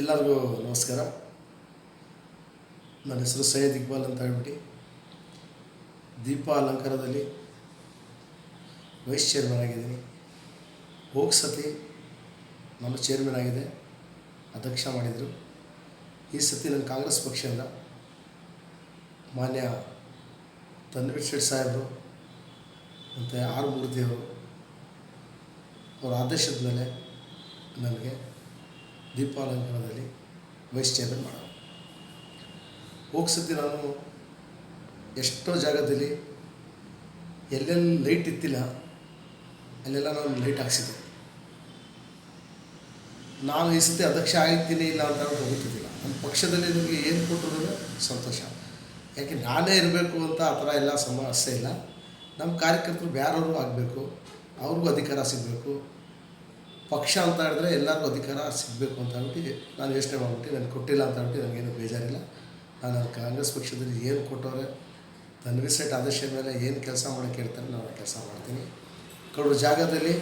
ಎಲ್ಲರಿಗೂ ನಮಸ್ಕಾರ. ನನ್ನ ಹೆಸರು ಸೈಯದ್ ಇಕ್ಬಾಲ್ ಅಂತ ಹೇಳ್ಬಿಟ್ಟು ದೀಪ ಅಲಂಕಾರದಲ್ಲಿ ವೈಸ್ ಚೇರ್ಮನ್ ಆಗಿದ್ದೀನಿ. ಹೋಗಿ ಸತಿ ನಾನು ಚೇರ್ಮನ್ ಆಗಿದೆ, ಅಧ್ಯಕ್ಷ ಮಾಡಿದರು. ಈ ಸತಿ ನನ್ನ ಕಾಂಗ್ರೆಸ್ ಪಕ್ಷದಿಂದ ಮಾನ್ಯ ತನ್ವೀರ್ ಶೆಟ್ ಸಾಹೇಬರು ಮತ್ತು ಆರ್ ಮೂರ್ತಿಯವರು ಅವರ ಆದೇಶದ ಮೇಲೆ ನನಗೆ ದೀಪಾಲಂಕರಣದಲ್ಲಿ ವೈಸ್ ಚೇರ್ಮನ್ ಮಾಡೋದು ಹೋಗ್ಸತಿ ನಾನು ಎಷ್ಟೋ ಜಾಗದಲ್ಲಿ ಎಲ್ಲೆಲ್ಲಿ ಲೈಟ್ ಇತ್ತಿಲ್ಲ, ಅಲ್ಲೆಲ್ಲ ನಾನು ಲೈಟ್ ಹಾಕ್ಸಿದ್ದೆ. ನಾನು ಈ ಸತಿ ಅಧ್ಯಕ್ಷ ಆಗ್ತೀನಿ ಇಲ್ಲ ಅಂತ ನಾನು ಹೋಗುತ್ತಿದ್ದಿಲ್ಲ ನನ್ನ ಪಕ್ಷದಲ್ಲಿ ನಿಮಗೆ ಏನು ಕೊಟ್ಟರು ಸಂತೋಷ. ಯಾಕೆ ನಾನೇ ಇರಬೇಕು ಅಂತ ಆ ಥರ ಎಲ್ಲ ಸಮಸ್ಯೆ ಇಲ್ಲ. ನಮ್ಮ ಕಾರ್ಯಕರ್ತರು ಬೇರೆಯವರು ಆಗಬೇಕು, ಅವ್ರಿಗೂ ಅಧಿಕಾರ ಸಿಗಬೇಕು. ಪಕ್ಷ ಅಂತ ಹೇಳಿದ್ರೆ ಎಲ್ಲರಿಗೂ ಅಧಿಕಾರ ಸಿಗಬೇಕು ಅಂತ ಹೇಳ್ಬಿಟ್ಟು ನಾನು ಯೋಚನೆ ಮಾಡ್ಬಿಟ್ಟು ನನಗೆ ಕೊಟ್ಟಿಲ್ಲ ಅಂತ ಹೇಳ್ಬಿಟ್ಟು ನನಗೇನು ಬೇಜಾರಿಲ್ಲ. ನಾನು ಕಾಂಗ್ರೆಸ್ ಪಕ್ಷದಲ್ಲಿ ಏನು ಕೊಟ್ಟವ್ರೆ ನನಗೆ ಸೆಟ್ ಆದೇಶದ ಮೇಲೆ ಏನು ಕೆಲಸ ಮಾಡೋಕ್ಕೆ ಹೇಳ್ತಾರೆ ನಾನು ಕೆಲಸ ಮಾಡ್ತೀನಿ. ಕಡು ಜಾಗದಲ್ಲಿ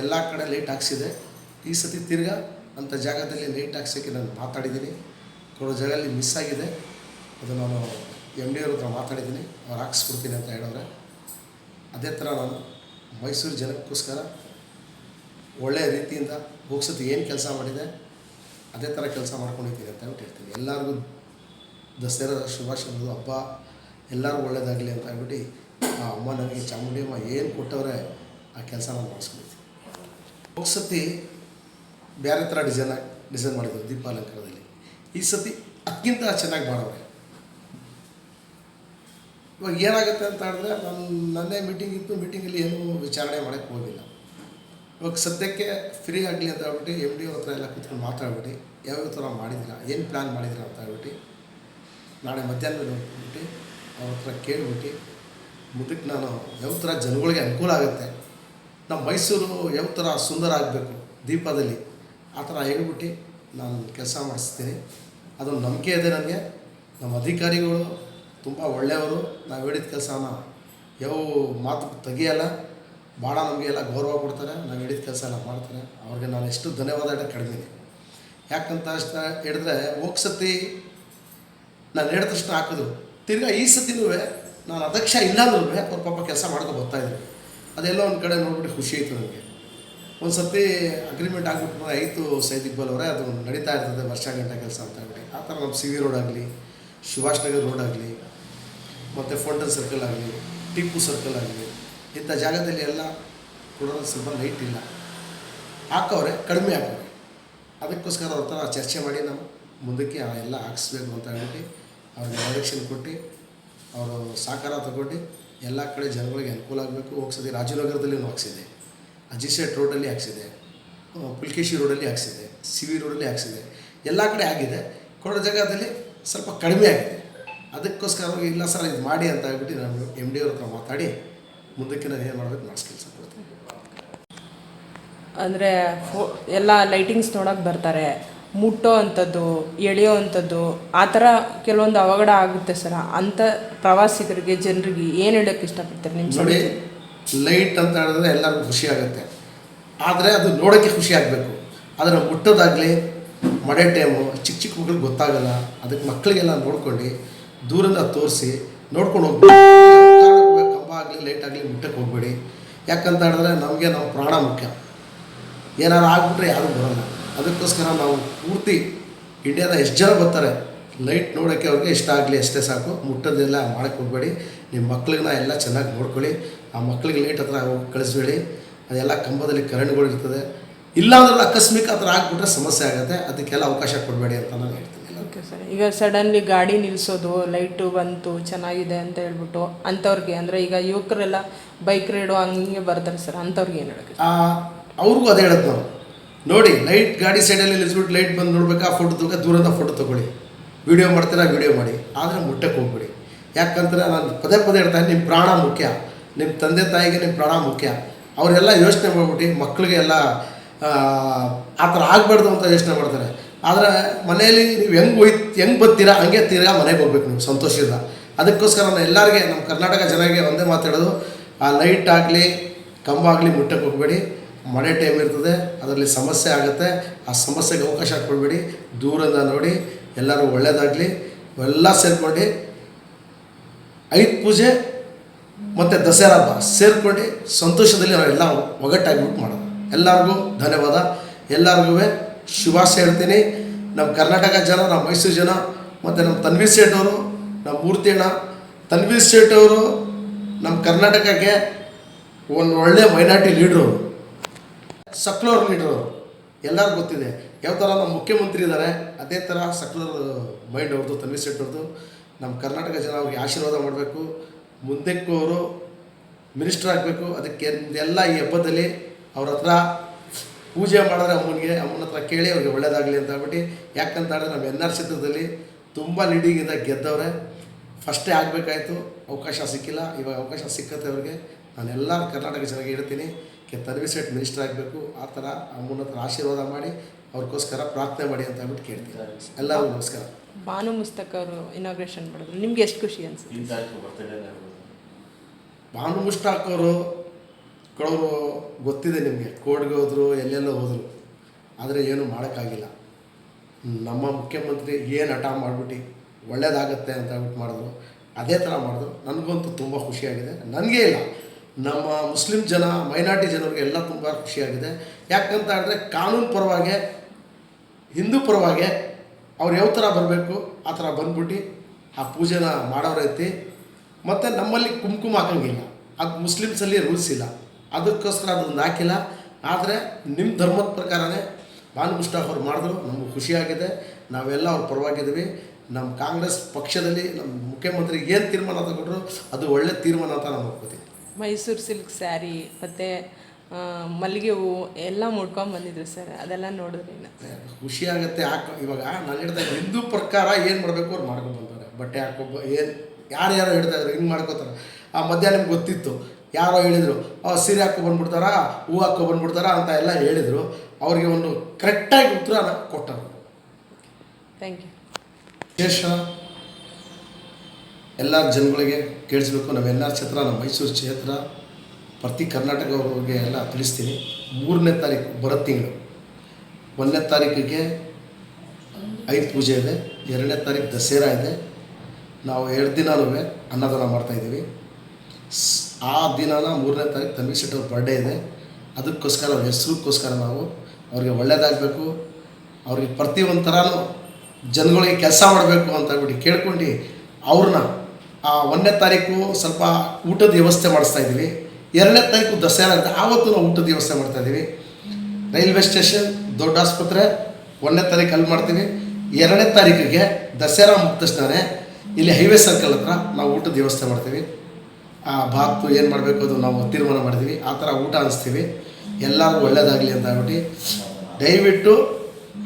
ಎಲ್ಲ ಕಡೆ ಲೈಟ್ ಹಾಕ್ಸಿದೆ ಈ ಸತಿ ತಿರ್ಗಾ ಅಂಥ ಜಾಗದಲ್ಲಿ ಲೈಟ್ ಹಾಕ್ಸೋಕ್ಕೆ ನಾನು ಮಾತಾಡಿದ್ದೀನಿ. ಕೆಲವು ಜಾಗದಲ್ಲಿ ಮಿಸ್ ಆಗಿದೆ. ಅದು ನಾನು ಎಂ ಡಿ ಅವ್ರ ಹತ್ರ ಮಾತಾಡಿದ್ದೀನಿ. ಅವ್ರು ಹಾಕ್ಸ್ಕೊಡ್ತೀನಿ ಅಂತ ಹೇಳೋರೆ ಅದೇ ಥರ ನಾನು ಮೈಸೂರು ಜನಕ್ಕೋಸ್ಕರ ಒಳ್ಳೆಯ ರೀತಿಯಿಂದ ಹೋಗ್ಸತಿ ಏನು ಕೆಲಸ ಮಾಡಿದೆ, ಅದೇ ಥರ ಕೆಲಸ ಮಾಡ್ಕೊಂಡಿದ್ದೀರಿ ಅಂತ ಹೇಳ್ಬಿಟ್ಟು ಹೇಳ್ತೀನಿ. ಎಲ್ಲರಿಗೂ ದಸರಾ ಶುಭಾಶಯಗಳು ಹಬ್ಬ, ಎಲ್ಲರಿಗೂ ಒಳ್ಳೇದಾಗಲಿ ಅಂತ ಹೇಳ್ಬಿಟ್ಟು ಆ ಅಮ್ಮ ನನಗೆ ಚಾಮುಂಡಿ ಅಮ್ಮ ಏನು ಕೊಟ್ಟವ್ರೆ ಆ ಕೆಲಸ ನಾನು ಮಾಡಿಸ್ಕೊಳ್ತೀನಿ ಹೋಗ್ಸತಿ ಬೇರೆ ಥರ ಡಿಸೈನ್ ಡಿಸೈನ್ ಮಾಡಿದ್ರು ದೀಪಾಲಂಕಾರದಲ್ಲಿ. ಈ ಸತಿ ಅದಕ್ಕಿಂತ ಚೆನ್ನಾಗಿ ಮಾಡೋರೆ ಇವಾಗ ಏನಾಗುತ್ತೆ ಅಂತ ಹೇಳಿದ್ರೆ, ನಾನು, ನನ್ನೇ ಮೀಟಿಂಗ್ ಇತ್ತು ಮೀಟಿಂಗಲ್ಲಿ ಏನೂ ವಿಚಾರಣೆ ಮಾಡೋಕ್ಕೆ ಹೋಗಿಲ್ಲ. ಇವಾಗ ಸದ್ಯಕ್ಕೆ ಫ್ರೀ ಆಗಲಿ ಅಂತ ಹೇಳ್ಬಿಟ್ಟು ಎಂ ಡಿ ಹತ್ರ ಎಲ್ಲ ಕೂತ್ಕೊಂಡು ಮಾತಾಡ್ಬಿಟ್ಟು ಯಾವ್ಯಾವ ಥರ ಮಾಡಿದಿರ ಏನು ಪ್ಲ್ಯಾನ್ ಮಾಡಿದಿರ ಅಂತ ಹೇಳ್ಬಿಟ್ಟು ನಾಳೆ ಮಧ್ಯಾಹ್ನ ನೋಡ್ಬಿಟ್ಟು ಅವ್ರ ಹತ್ರ ಕೇಳಿಬಿಟ್ಟು ಮುಂದಕ್ಕೆ ನಾನು ಯಾವ ಥರ ಜನಗಳಿಗೆ ಅನುಕೂಲ ಆಗುತ್ತೆ ನಮ್ಮ ಮೈಸೂರು ಯಾವ ಥರ ಸುಂದರ ಆಗಬೇಕು ದೀಪದಲ್ಲಿ, ಆ ಥರ ಹೇಳ್ಬಿಟ್ಟು ನಾನು ಕೆಲಸ ಮಾಡಿಸ್ತೀನಿ. ಅದೊಂದು ನಂಬಿಕೆ ಇದೆ ನನಗೆ ನಮ್ಮ ಅಧಿಕಾರಿಗಳು ತುಂಬ ಒಳ್ಳೆಯವರು. ನಾವು ಹೇಳಿದ ಕೆಲಸನ ಯಾವ ಮಾತು ತೆಗಿಯಲ್ಲ. ಭಾಳ ನಮಗೆಲ್ಲ ಗೌರವ ಕೊಡ್ತಾರೆ ನಾನು ಹಿಡಿದ ಕೆಲಸ ಎಲ್ಲ ಮಾಡ್ತಾರೆ. ಅವ್ರಿಗೆ ನಾನು ಎಷ್ಟು ಧನ್ಯವಾದ ಹೇಳೋದು ಕಡಿಮೆ ಯಾಕಂತ ಅಷ್ಟ ಹೇಳಿದ್ರೆ ಹೋಗ್ಸತಿ ನಾನು ಹೇಳಿದ ತಕ್ಷಣ ಹಾಕಿದ್ರು ತಿರ್ಗಾ ಈ ಸತಿನೂ ನಾನು ಅಧ್ಯಕ್ಷ ಇಲ್ಲ ಅಂದ್ರೂ ಅವ್ರ ಪಾಪ ಕೆಲಸ ಮಾಡ್ಕೊಂಡು ಬರ್ತಾಯಿದ್ರು ಅದೆಲ್ಲ ಒಂದು ಕಡೆ ನೋಡ್ಬಿಟ್ಟು ಖುಷಿ ಆಯಿತು ನನಗೆ ಒಂದು ಸರ್ತಿ ಅಗ್ರಿಮೆಂಟ್ ಆಗ್ಬಿಟ್ಟು ಆಯಿತು ಸೈದ್ ಇಕ್ಬಾಲ್ ಅವರೇ, ಅದು ನಡೀತಾ ಇರ್ತದೆ ವರ್ಷ ಗಂಟೆ ಕೆಲಸ ಅಂತ ಹೇಳಿ ಆ ಥರ ನಮ್ಮ ಸಿ ವಿ ರೋಡ್ ಆಗಲಿ ಸುಭಾಷ್ ನಗರ್ ರೋಡ್ ಆಗಲಿ, ಮತ್ತು ಫೌಂಟನ್ ಸರ್ಕಲ್ ಆಗಲಿ, ಟಿಪ್ಪು ಸರ್ಕಲ್ ಆಗಲಿ ಇಂಥ ಜಾಗದಲ್ಲಿ ಎಲ್ಲ ಕೂಡ ಸ್ವಲ್ಪ ಲೈಟ್ ಇಲ್ಲ. ಹಾಕವ್ರೆ, ಕಡಿಮೆ ಹಾಕವ್ರೆ ಅದಕ್ಕೋಸ್ಕರ ಅವ್ರ ಥರ ಚರ್ಚೆ ಮಾಡಿ ನಾವು ಮುಂದಕ್ಕೆ ಆ ಎಲ್ಲ ಹಾಕಿಸ್ಬೇಕು ಅಂತ ಹೇಳ್ಬಿಟ್ಟು ಅವ್ರಿಗೆ ಡೈರೆಕ್ಷನ್ ಕೊಟ್ಟು ಅವರು ಸಹಕಾರ ತಗೊಂಡು ಎಲ್ಲ ಕಡೆ ಜನಗಳಿಗೆ ಅನುಕೂಲ ಆಗಬೇಕು. ಹೋಗ್ಸಿದೆ ರಾಜನಗರದಲ್ಲಿ ಹಾಕ್ಸಿದೆ. ಅಜಿಸೆಟ್ ರೋಡಲ್ಲಿ ಹಾಕ್ಸಿದೆ. ಪುಲ್ಕೇಶಿ ರೋಡಲ್ಲಿ ಹಾಕ್ಸಿದೆ. ಸಿ ವಿ ರೋಡಲ್ಲಿ ಹಾಕ್ಸಿದೆ. ಎಲ್ಲ ಕಡೆ ಆಗಿದೆ. ಕೊಡೋ ಜಾಗದಲ್ಲಿ ಸ್ವಲ್ಪ ಕಡಿಮೆ ಆಗಿದೆ. ಅದಕ್ಕೋಸ್ಕರ ಇಲ್ಲ ಸರ್, ಇದು ಮಾಡಿ ಅಂತ ಹೇಳ್ಬಿಟ್ಟು ನಾನು ಎಂ ಡಿ ಅವ್ರ ಹತ್ರ ಮಾತಾಡಿ ಮುಂದಕ್ಕೆ ನಾನು ಏನು ಮಾಡಬೇಕು ಮಾಡಿಸ್ ಕೆಲಸ ಕೊಡ್ತೀನಿ. ಅಂದರೆ ಫೋ ಎಲ್ಲ ಲೈಟಿಂಗ್ಸ್ ನೋಡೋಕೆ ಬರ್ತಾರೆ. ಮುಟ್ಟೋ ಅಂಥದ್ದು ಎಳೆಯೋ ಅಂಥದ್ದು ಆ ಥರ ಕೆಲವೊಂದು ಅವಘಡ ಆಗುತ್ತೆ ಸರ್. ಅಂಥ ಪ್ರವಾಸಿಗರಿಗೆ ಜನರಿಗೆ ಏನು ಹೇಳೋಕ್ಕೆ ಇಷ್ಟಪಡ್ತಾರೆ ನಿಮ್ಮ ನೋಡಿ ಲೈಟ್ ಅಂತ ಹೇಳಿದ್ರೆ ಎಲ್ಲರಿಗೂ ಖುಷಿ ಆಗುತ್ತೆ. ಆದರೆ ಅದು ನೋಡೋಕ್ಕೆ ಖುಷಿ ಆಗಬೇಕು. ಅದನ್ನು ಮುಟ್ಟೋದಾಗಲಿ ಮಡೆ ಟೈಮು ಚಿಕ್ಕ ಚಿಕ್ಕ ಮಕ್ಳಿಗೆ ಗೊತ್ತಾಗಲ್ಲ ಅದಕ್ಕೆ ಮಕ್ಕಳಿಗೆಲ್ಲ ನೋಡ್ಕೊಂಡು ದೂರಿಂದ ತೋರಿಸಿ ನೋಡ್ಕೊಂಡು ಹೋಗ್ಬೇಕು. ಆಗಲಿ ಮುಟ್ಟಕ್ಕೆ ಹೋಗಬೇಡಿ. ಯಾಕಂತ ಹೇಳಿದ್ರೆ ನಮಗೆ ನಮ್ಮ ಪ್ರಾಣ ಮುಖ್ಯ. ಏನಾರು ಆಗಿಬಿಟ್ರೆ ಯಾರೂ ಬರೋಲ್ಲ. ಅದಕ್ಕೋಸ್ಕರ ನಾವು ಪೂರ್ತಿ ಇಂಡಿಯಾದ ಎಷ್ಟು ಜನ ಬರ್ತಾರೆ, ಲೈಟ್ ನೋಡೋಕ್ಕೆ ಅವ್ರಿಗೆ ಇಷ್ಟ ಆಗಲಿ ಅಷ್ಟೇ ಸಾಕು. ಮುಟ್ಟೋದೆಲ್ಲ ಮಾಡೋಕ್ಕೆ ಹೋಗಬೇಡಿ. ನಿಮ್ಮ ಮಕ್ಳಿಗೆ ಎಲ್ಲ ಚೆನ್ನಾಗಿ ನೋಡ್ಕೊಳ್ಳಿ. ಆ ಮಕ್ಳಿಗೆ ಲೈಟ್ ಹತ್ರ ಹೋಗಿ ಕಳಿಸ್ಬೇಡಿ. ಅದೆಲ್ಲ ಕಂಬದಲ್ಲಿ ಕರೆಂಟ್ಗಳು ಇರ್ತದೆ. ಇಲ್ಲಾಂದ್ರೆ ಆಕಸ್ಮಿಕ ಹತ್ರ ಆಗಿಬಿಟ್ರೆ ಸಮಸ್ಯೆ ಆಗುತ್ತೆ. ಅದಕ್ಕೆಲ್ಲ ಅವಕಾಶ ಕೊಡಬೇಡಿ ಅಂತ ನಾನು ಹೇಳ್ತೀನಿ. Okay sir. ಈಗ ಸಡನ್ಲಿ ಗಾಡಿ ನಿಲ್ಲಿಸೋದು ಲೈಟು ಬಂತು, ಚೆನ್ನಾಗಿದೆ ಅಂತ ಹೇಳ್ಬಿಟ್ಟು ಅಂಥವ್ರಿಗೆ, ಅಂದರೆ ಈಗ ಯುವಕರೆಲ್ಲ ಬೈಕ್ ರೈಡು ಹಂಗೆ ಬರ್ತಾರೆ ಸರ್, ಅಂಥವ್ರಿಗೆ ಏನು ಹೇಳೋಕ್ಕೆ ಅವ್ರಿಗೂ ಅದೇ ಹೇಳುತ್ತೆ ನೋಡಿ, ಲೈಟ್ ಗಾಡಿ ಸೈಡಲ್ಲಿ ನಿಲ್ಲಿಸ್ಬಿಟ್ಟು ಲೈಟ್ ಬಂದು ನೋಡ್ಬೇಕಾ, ಫೋಟೋ ತಗೋ ದೂರದ ಫೋಟೋ ತೊಗೊಳ್ಳಿ. ವಿಡಿಯೋ ಮಾಡ್ತೀರಾ, ವಿಡಿಯೋ ಮಾಡಿ. ಆದರೆ ಮುಟ್ಟಕ್ಕೆ ಹೋಗ್ಬಿಡಿ. ಯಾಕಂದ್ರೆ ನಾನು ಪದೇ ಪದೇ ಹೇಳ್ತಾ ನಿಮ್ಮ ಪ್ರಾಣ ಮುಖ್ಯ. ನಿಮ್ಮ ತಂದೆ ತಾಯಿಗೆ ನಿಮ್ಮ ಪ್ರಾಣ ಮುಖ್ಯ. ಅವರೆಲ್ಲ ಯೋಚನೆ ಮಾಡ್ಬಿಟ್ಟು ಮಕ್ಕಳಿಗೆಲ್ಲ ಆ ಥರ ಆಗಬಾರ್ದು ಅಂತ ಯೋಚನೆ ಮಾಡ್ತಾರೆ. ಆದರೆ ಮನೆಯಲ್ಲಿ ನೀವು ಹೆಂಗೆ ಹೋಯ್ತು, ಹೆಂಗೆ ಬರ್ತೀರಾ, ಹಂಗೆ ತಿರ್ಗಾ ಮನೆಗೆ ಹೋಗ್ಬೇಕು ನೀವು, ಸಂತೋಷದಿಂದ. ಅದಕ್ಕೋಸ್ಕರ ನಾನು ಎಲ್ಲರಿಗೆ, ನಮ್ಮ ಕರ್ನಾಟಕ ಜನರಿಗೆ ಒಂದೇ ಮಾತಾಡೋದು ಆ ಲೈಟ್ ಆಗಲಿ, ಕಂಬ ಆಗಲಿ ಮುಟ್ಟಕ್ಕೆ ಹೋಗಬೇಡಿ. ಮಳೆ ಟೈಮ್ ಇರ್ತದೆ, ಅದರಲ್ಲಿ ಸಮಸ್ಯೆ ಆಗುತ್ತೆ, ಆ ಸಮಸ್ಯೆಗೆ ಅವಕಾಶ ಕೊಡಬೇಡಿ. ದೂರದ ನೋಡಿ, ಎಲ್ಲರೂ ಒಳ್ಳೆಯದಾಗಲಿ ಎಲ್ಲ ಸೇರ್ಕೊಂಡು ಐದು ಪೂಜೆ ಮತ್ತು ದಸರಾ ಹಬ್ಬ ಸೇರ್ಕೊಂಡು ಸಂತೋಷದಲ್ಲಿ ನಾವೆಲ್ಲ ಒಗ್ಗಟ್ಟಾಗಿಬಿಟ್ಟು ಮಾಡೋದು. ಎಲ್ಲರಿಗೂ ಧನ್ಯವಾದ. ಎಲ್ಲರಿಗೂ ಶುಭಾಶಯ ಹೇಳ್ತೀನಿ ನಮ್ಮ ಕರ್ನಾಟಕ ಜನ ನಮ್ಮ ಮೈಸೂರು ಜನ, ಮತ್ತು ನಮ್ಮ ತನ್ವೀರ್ ಸೇಠ್ ಅವರು ನಮ್ಮ ಮೂರ್ತಿ ಅಣ್ಣ, ತನ್ವೀರ್ ಸೇಠ್ ನಮ್ಮ ಕರ್ನಾಟಕಕ್ಕೆ ಒಂದು ಒಳ್ಳೆ ಮೈನಾರಿಟಿ ಲೀಡ್ರು ಸಕ್ಲೋರ್ ಲೀಡ್ರು ಎಲ್ಲರೂ ಎಲ್ಲರಿಗೂ ಗೊತ್ತಿದೆ. ಯಾವ ಥರ ನಮ್ಮ ಮುಖ್ಯಮಂತ್ರಿ ಇದ್ದಾರೆ ಅದೇ ಥರ ಸಕ್ಲೋರ್ ಮೈಂಡ್ ಅವ್ರದ್ದು ತನ್ವೀರ್ ಸೇಠ್ ಅವ್ರದ್ದು ನಮ್ಮ ಕರ್ನಾಟಕ ಜನ ಅವ್ರಿಗೆ ಆಶೀರ್ವಾದ ಮಾಡಬೇಕು. ಮುಂದಕ್ಕೂ ಅವರು ಮಿನಿಸ್ಟರ್ ಆಗಬೇಕು. ಅದಕ್ಕೆ ಎಲ್ಲ ಈ ಹಬ್ಬದಲ್ಲಿ ಅವ್ರ ಹತ್ರ ಪೂಜೆ ಮಾಡಿದ್ರೆ ಅಮ್ಮನಿಗೆ ಅಮ್ಮನ ಹತ್ರ ಕೇಳಿ ಅವ್ರಿಗೆ ಒಳ್ಳೇದಾಗಲಿ ಅಂತ ಹೇಳ್ಬಿಟ್ಟು ಯಾಕಂತ ಹೇಳಿದ್ರೆ ನಮ್ಮ ಎನ್ ಆರ್ ಚಿತ್ರದಲ್ಲಿ ತುಂಬ ಲೀಡಿಂಗಿಂದ ಗೆದ್ದವ್ರೆ. ಫಸ್ಟೇ ಆಗಬೇಕಾಯ್ತು ಅವಕಾಶ ಸಿಕ್ಕಿಲ್ಲ. ಇವಾಗ ಅವಕಾಶ ಸಿಕ್ಕತ್ತೆ ಅವ್ರಿಗೆ. ನಾನು ಎಲ್ಲ ಕರ್ನಾಟಕ ಜನಕ್ಕೆ ಹೇಳ್ತೀನಿ ಕೆ ತನ್ವಿ ಸೆಟ್ ಮಿನಿಸ್ಟರ್ ಆಗಬೇಕು. ಆ ಥರ ಅಮ್ಮನ ಹತ್ರ ಆಶೀರ್ವಾದ ಮಾಡಿ ಅವ್ರಿಗೋಸ್ಕರ ಪ್ರಾರ್ಥನೆ ಮಾಡಿ ಅಂತ ಹೇಳ್ಬಿಟ್ಟು ಕೇಳ್ತೀನಿ. ಎಲ್ಲರಿಗೂ ನಮಸ್ಕಾರ. ಭಾನು ಮುಸ್ತಕ್ ಅವರು ಇನಾಗ್ರೇಷನ್ ಮಾಡಿದ್ರು. ನಿಮ್ಗೆ ಎಷ್ಟು ಖುಷಿ ಅನ್ಸುತ್ತೆ? ಭಾನು ಮುಸ್ತಾಕ್ ಅವರು ಕೆಲವರು ಗೊತ್ತಿದೆ ನಿಮಗೆ. ಕೋರ್ಟ್ಗೆ ಹೋದರು, ಎಲ್ಲೆಲ್ಲೋ ಹೋದರು. ಆದರೆ ಏನು ಮಾಡೋಕ್ಕಾಗಿಲ್ಲ. ನಮ್ಮ ಮುಖ್ಯಮಂತ್ರಿ ಏನು ಹಠ ಮಾಡಿಬಿಟ್ಟು, ಒಳ್ಳೇದಾಗತ್ತೆ ಅಂತ ಹೇಳ್ಬಿಟ್ಟು ಮಾಡಿದ್ರು. ಅದೇ ಥರ ಮಾಡಿದ್ರು. ನನಗಂತೂ ತುಂಬ ಖುಷಿಯಾಗಿದೆ. ನನಗೇ ಇಲ್ಲ. ನಮ್ಮ ಮುಸ್ಲಿಂ ಜನ, ಮೈನಾರಿಟಿ ಜನರಿಗೆ ಎಲ್ಲ ತುಂಬ ಖುಷಿಯಾಗಿದೆ. ಯಾಕಂತ ಹೇಳಿದ್ರೆ ಕಾನೂನು ಪರವಾಗಿ, ಹಿಂದೂ ಪರವಾಗಿ ಅವ್ರು ಯಾವ ಥರ ಬರಬೇಕು, ಆ ಥರ ಬಂದ್ಬಿಟ್ಟು ಆ ಪೂಜೆನ ಮಾಡೋರೈತಿ. ಮತ್ತು ನಮ್ಮಲ್ಲಿ ಕುಂಕುಮ ಹಾಕೋಂಗಿಲ್ಲ. ಅದು ಮುಸ್ಲಿಮ್ಸಲ್ಲಿ ರೂಲ್ಸ್ ಇಲ್ಲ. ಅದಕ್ಕೋಸ್ಕರ ಅದೊಂದು ಹಾಕಿಲ್ಲ. ಆದರೆ ನಿಮ್ಮ ಧರ್ಮದ ಪ್ರಕಾರನೇ ಭಾನು ಮುಷ್ಟಾಫ್ ಅವ್ರು ಮಾಡಿದ್ರು. ನಮಗೆ ಖುಷಿಯಾಗಿದೆ ನಾವೆಲ್ಲ ಅವ್ರ ಪರವಾಗಿದ್ದೀವಿ. ನಮ್ಮ ಕಾಂಗ್ರೆಸ್ ಪಕ್ಷದಲ್ಲಿ ನಮ್ಮ ಮುಖ್ಯಮಂತ್ರಿ ಏನು ತೀರ್ಮಾನ ತಗೊಂಡ್ರು ಅದು ಒಳ್ಳೆ ತೀರ್ಮಾನ ಅಂತ ನಾನು ಒಪ್ಕೋತೀನಿ. ಮೈಸೂರು ಸಿಲ್ಕ್ ಸ್ಯಾರಿ ಮತ್ತು ಮಲ್ಲಿಗೆ ಹೂವು ಎಲ್ಲ ಮುಡ್ಕೊಂಡು ಬಂದಿದ್ರು ಸರ್. ಅದೆಲ್ಲ ನೋಡಿದ್ರೆ ಖುಷಿಯಾಗುತ್ತೆ ಹಾಕೋ ಇವಾಗ ನಾನು ಹೇಳ್ತಾ ಹಿಂದೂ ಪ್ರಕಾರ ಏನು ಮಾಡಬೇಕು ಅವ್ರು ಮಾಡ್ಕೊಂಡು ಬಂತಾರೆ ಬಟ್ಟೆ ಹಾಕೋ ಏನು ಯಾರು ಯಾರೋ ಹೇಳ್ತಾ ಇದ್ರು ಹಿಂಗೆ ಮಾಡ್ಕೋತಾರೆ. ಆ ಮಧ್ಯಾಹ್ನ ನಿಮ್ಗೆ ಗೊತ್ತಿತ್ತು. ಯಾರೋ ಹೇಳಿದರು ಸೀರೆ ಹಾಕೋ ಬಂದ್ಬಿಡ್ತಾರಾ ಹೂ ಹಾಕೋ ಬಂದ್ಬಿಡ್ತಾರಾ ಅಂತ ಎಲ್ಲ ಹೇಳಿದರು. ಅವರಿಗೆ ಒಂದು ಕರೆಕ್ಟಾಗಿ ಉತ್ತರ ಕೊಟ್ಟರು. ಥ್ಯಾಂಕ್ ಯು ವಿಶೇಷ ಎಲ್ಲ ಜನಗಳಿಗೆ ಕೇಳಿಸ್ಬೇಕು. ಎಲ್ಲ ಕ್ಷೇತ್ರ ನಮ್ಮ ಮೈಸೂರು ಕ್ಷೇತ್ರ ಪ್ರತಿ ಕರ್ನಾಟಕ ಅವ್ರಿಗೆ ಎಲ್ಲ ತಿಳಿಸ್ತೀನಿ. ಮೂರನೇ ತಾರೀಕು ಬರೋ ತಿಂಗಳು. ಒಂದನೇ ತಾರೀಕಿಗೆ ಐದು ಪೂಜೆ ಇದೆ. ಎರಡನೇ ತಾರೀಕು ದಸರಾ ಇದೆ. ನಾವು ಎರಡು ದಿನನೂ ಅನ್ನದಾನ ಮಾಡ್ತಾಯಿದ್ದೀವಿ ಸ್- ಆ ದಿನನ ಮೂರನೇ ತಾರೀಕು ತಮಿಳ್ ಶೆಟ್ಟಿ ಅವ್ರ ಬರ್ಡೇ ಇದೆ. ಅದಕ್ಕೋಸ್ಕರ ಅವ್ರ ಹೆಸ್ರಿಗೋಸ್ಕರ ನಾವು ಅವ್ರಿಗೆ ಒಳ್ಳೇದಾಗಬೇಕು. ಅವ್ರಿಗೆ ಪ್ರತಿಯೊಂದು ಥರನೂ ಜನಗಳಿಗೆ ಕೆಲಸ ಮಾಡಬೇಕು ಅಂತ ಹೇಳ್ಬಿಟ್ಟು ಕೇಳ್ಕೊಂಡು ಅವ್ರನ್ನ ಆ ಒಂದನೇ ತಾರೀಕು ಸ್ವಲ್ಪ ಊಟದ ವ್ಯವಸ್ಥೆ ಮಾಡಿಸ್ತಾ ಇದ್ದೀವಿ. ಎರಡನೇ ತಾರೀಕು ದಸರಾ ಅಂತ ಆವತ್ತು ನಾವು ಊಟದ ವ್ಯವಸ್ಥೆ ಮಾಡ್ತಾ ಇದ್ದೀವಿ. ರೈಲ್ವೆ ಸ್ಟೇಷನ್, ದೊಡ್ಡ ಆಸ್ಪತ್ರೆ, ಒಂದನೇ ತಾರೀಕು ಅಲ್ಲಿ ಮಾಡ್ತೀವಿ. ಎರಡನೇ ತಾರೀಕಿಗೆ ದಸರಾ ಮುಗಿದ ಇಲ್ಲಿ ಹೈವೇ ಸರ್ಕಲ್ ಹತ್ರ ನಾವು ಊಟದ ವ್ಯವಸ್ಥೆ ಮಾಡ್ತೀವಿ. ಆ ಬಾತು ಏನು ಮಾಡಬೇಕು ಅದು ನಾವು ತೀರ್ಮಾನ ಮಾಡ್ತೀವಿ. ಆ ಥರ ಊಟ ಅನಿಸ್ತೀವಿ. ಎಲ್ಲರಿಗೂ ಒಳ್ಳೇದಾಗಲಿ ಅಂತ ಹೇಳ್ಬಿಟ್ಟು ದಯವಿಟ್ಟು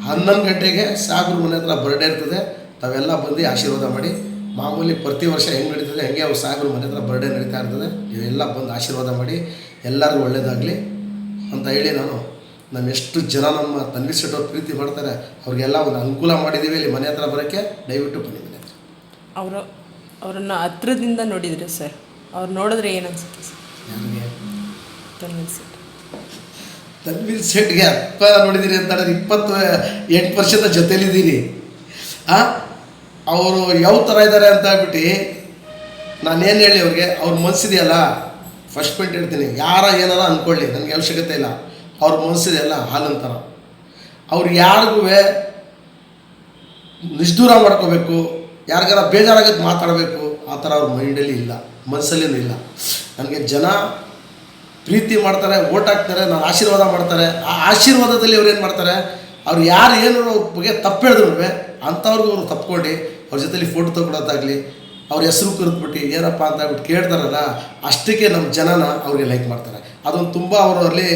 ಹನ್ನೊಂದು ಗಂಟೆಗೆ ಸಾಗರ ಮನೆ ಹತ್ರ ಬರ್ಡೇ ಇರ್ತದೆ. ತಾವೆಲ್ಲ ಬಂದು ಆಶೀರ್ವಾದ ಮಾಡಿ. ಮಾಮೂಲಿ ಪ್ರತಿ ವರ್ಷ ಹೆಂಗೆ ನಡೀತದೆ, ಹೆಂಗೆ ಅವ್ರು ಸಾಗರ ಮನೆ ಹತ್ರ ಬರ್ಡೇ ನಡೀತಾ ಇರ್ತದೆ. ನೀವೆಲ್ಲ ಬಂದು ಆಶೀರ್ವಾದ ಮಾಡಿ, ಎಲ್ಲರಿಗೂ ಒಳ್ಳೇದಾಗಲಿ ಅಂತ ಹೇಳಿ ನಾನು ನಮ್ಮ ಎಷ್ಟು ಜನ ನಮ್ಮ ತನ್ವಿ ಪ್ರೀತಿ ಮಾಡ್ತಾರೆ, ಅವ್ರಿಗೆಲ್ಲ ಒಂದು ಅನುಕೂಲ ಮಾಡಿದ್ದೀವಿ ಇಲ್ಲಿ ಮನೆ ಹತ್ರ ಬರೋಕ್ಕೆ. ದಯವಿಟ್ಟು ಬಂದಿದ್ದೀನಿ ಅವರು, ಅವರನ್ನು ಹತ್ರದಿಂದ ನೋಡಿದರೆ ಸರ್. ಅವ್ರು ನೋಡಿದ್ರೆ ಏನು ಅನ್ಸುತ್ತೆ ಸರ್? ಯಾರಿಗೆ ತನ್ವೀರ್ ಸರ್ ತನ್ವೀರ್ ಸೇಟ್ಗೆ ಅಪ್ಪ ನೋಡಿದ್ದೀರಿ ಅಂತ ಹೇಳಿದ್ರೆ ಇಪ್ಪತ್ತು ಎಂಟು ವರ್ಷದ ಜೊತೆಲಿದ್ದೀರಿ ಆ? ಅವರು ಯಾವ ಥರ ಇದ್ದಾರೆ ಅಂತ ಹೇಳ್ಬಿಟ್ಟು ನಾನೇನು ಹೇಳಿ ಅವ್ರಿಗೆ ಅವ್ರ ಮನಸ್ಸಿದೆಯಲ್ಲ ಫಸ್ಟ್ ಪಾಯಿಂಟ್ ಹೇಳ್ತೀನಿ. ಯಾರ ಏನಾರ ಅಂದ್ಕೊಳ್ಳಿ ನನಗೆ ಅವಶ್ಯಕತೆ ಇಲ್ಲ. ಅವ್ರ ಮನಸ್ಸಿದೆಯಲ್ಲ ಹಾಲಂತರ. ಅವ್ರು ಯಾರಿಗೂ ನಿಷ್ಠೂರ ಮಾಡ್ಕೋಬೇಕು ಯಾರಿಗಾರ ಬೇಜಾರಾಗಕ್ಕೆ ಮಾತಾಡಬೇಕು ಆ ಥರ ಅವ್ರ ಮೈಂಡಲ್ಲಿ ಇಲ್ಲ. ಮನಸ್ಸಲ್ಲಿನೂ ಇಲ್ಲ ನನಗೆ ಜನ ಪ್ರೀತಿ ಮಾಡ್ತಾರೆ, ಓಟ್ ಹಾಕ್ತಾರೆ, ನಾನು ಆಶೀರ್ವಾದ ಮಾಡ್ತಾರೆ. ಆ ಆಶೀರ್ವಾದದಲ್ಲಿ ಅವ್ರು ಏನು ಮಾಡ್ತಾರೆ, ಅವ್ರು ಯಾರು ಏನು ಅವ್ರ ಬಗ್ಗೆ ತಪ್ಪು ಹೇಳಿದ್ರು ಅಂಥವ್ರಿಗೂ ಅವರು ತಪ್ಕೊಂಡು, ಅವ್ರ ಜೊತೆಲಿ ಫೋಟೋ ತೊಗೊಳೋದಾಗಲಿ ಅವ್ರ ಹೆಸರು ಕರೆದ್ಬಿಟ್ಟು ಏನಪ್ಪ ಅಂತ ಹೇಳ್ಬಿಟ್ಟು ಕೇಳ್ತಾರಲ್ಲ, ಅಷ್ಟಕ್ಕೆ ನಮ್ಮ ಜನನ ಅವ್ರಿಗೆ ಲೈಕ್ ಮಾಡ್ತಾರೆ. ಅದೊಂದು ತುಂಬ ಅವರಲ್ಲಿ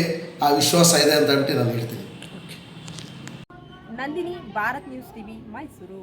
ಆ ವಿಶ್ವಾಸ ಇದೆ ಅಂತ ಹೇಳ್ಬಿಟ್ಟು ನಾನು ಹೇಳ್ತೀನಿ. Nandini, Bharat news TV, Mysuru.